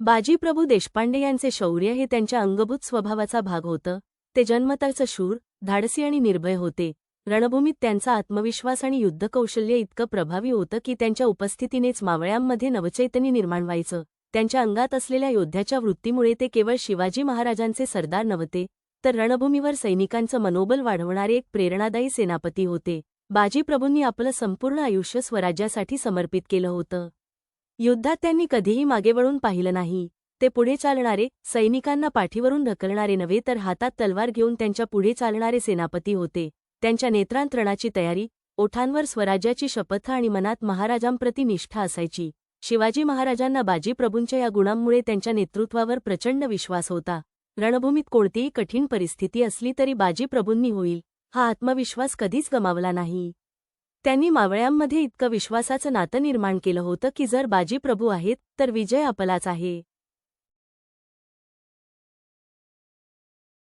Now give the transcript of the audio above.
बाजीप्रभू देशपांडे यांचे शौर्य हे त्यांच्या अंगभूत स्वभावाचा भाग होतं. ते जन्मतःच शूर धाडसी आणि निर्भय होते. रणभूमीत त्यांचा आत्मविश्वास आणि युद्धकौशल्य इतकं प्रभावी होतं की त्यांच्या उपस्थितीनेच मावळ्यांमध्ये नवचैतन्य निर्माण व्हायचं. त्यांच्या अंगात असलेल्या योद्ध्याच्या वृत्तीमुळे ते केवळ शिवाजी महाराजांचे सरदार नव्हते तर रणभूमीवर सैनिकांचं मनोबल वाढवणारे एक प्रेरणादायी सेनापती होते. बाजीप्रभूंनी आपलं संपूर्ण आयुष्य स्वराज्यासाठी समर्पित केलं होतं. युद्धात त्यांनी कधीही मागे वळून पाहिलं नाही. ते पुढे चालणारे सैनिकांना पाठीवरून ढकलणारे नव्हे तर हातात तलवार घेऊन त्यांच्या पुढे चालणारे सेनापती होते. त्यांच्या नेत्रांतरणाची तयारी ओठांवर स्वराज्याची शपथ आणि मनात महाराजांप्रती निष्ठा असायची. शिवाजी महाराजांना बाजीप्रभूंच्या या गुणांमुळे त्यांच्या नेतृत्वावर प्रचंड विश्वास होता. रणभूमीत कोणतीही कठीण परिस्थिती असली तरी बाजीप्रभूंनी होईल. हा आत्मविश्वास कधीच गमावला नाही. त्यांनी मावळ्यांमध्ये इतकं विश्वासाचं नातं निर्माण केलं होतं की जर बाजीप्रभू आहेत तर विजय आपलाच आहे.